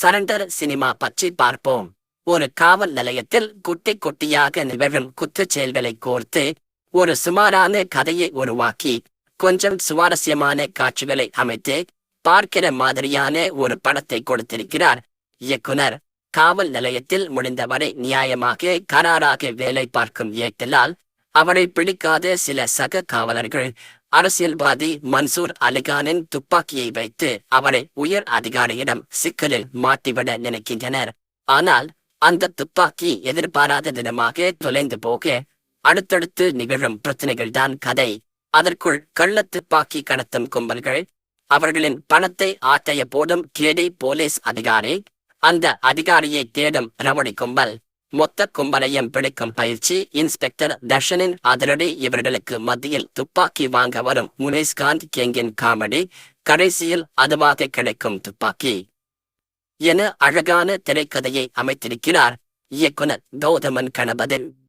Surrender cinema பற்றி பார்ப்போம். ஒரு காவல் நிலையத்தில் குட்டி குட்டியாக நிகழும் குற்றச் செயல்களை கோர்த்து ஒரு சுமாரான கதையை உருவாக்கி கொஞ்சம் சுவாரஸ்யமான காட்சிகளை அமைத்து பார்க்கிற மாதிரியான ஒரு படத்தை கொடுத்திருக்கிறார் இயக்குனர். காவல் நிலையத்தில் முடிந்தவரை நியாயமாக கராராக வேலை பார்க்கும் இயக்கலால் அவரை பிடிக்காத சில சக காவலர்கள் அரசியல்வாதி மன்சூர் அலிகானின் துப்பாக்கியை வைத்து அவரை உயர் அதிகாரியிடம் சிக்கலில் மாட்டிவிட நினைக்கின்றனர். ஆனால் அந்த துப்பாக்கி எதிர்பாராத தினமாக தொலைந்து போக அடுத்தடுத்து நிகழும் பிரச்சனைகள்தான் கதை. அதற்குள் கள்ள துப்பாக்கி கடத்தும் கும்பல்கள் அவர்களின் பணத்தை ஆட்டைய போடும் கேடி போலீஸ் அதிகாரி அந்த அதிகாரியை தேடும் ரவடி கும்பல் மொத்த கும்பலையும் பிடிக்கும் பயிற்சி இன்ஸ்பெக்டர் தர்ஷனின் அதிரடி இவர்களுக்கு மத்தியில் துப்பாக்கி வாங்க வரும் முனேஷ்காந்த் கேங்கின் காமெடி கடைசியில் அதுவாக கிடைக்கும் துப்பாக்கி என அழகான திரைக்கதையை அமைத்திருக்கிறார் இயக்குனர் கௌதமன் கணபதி.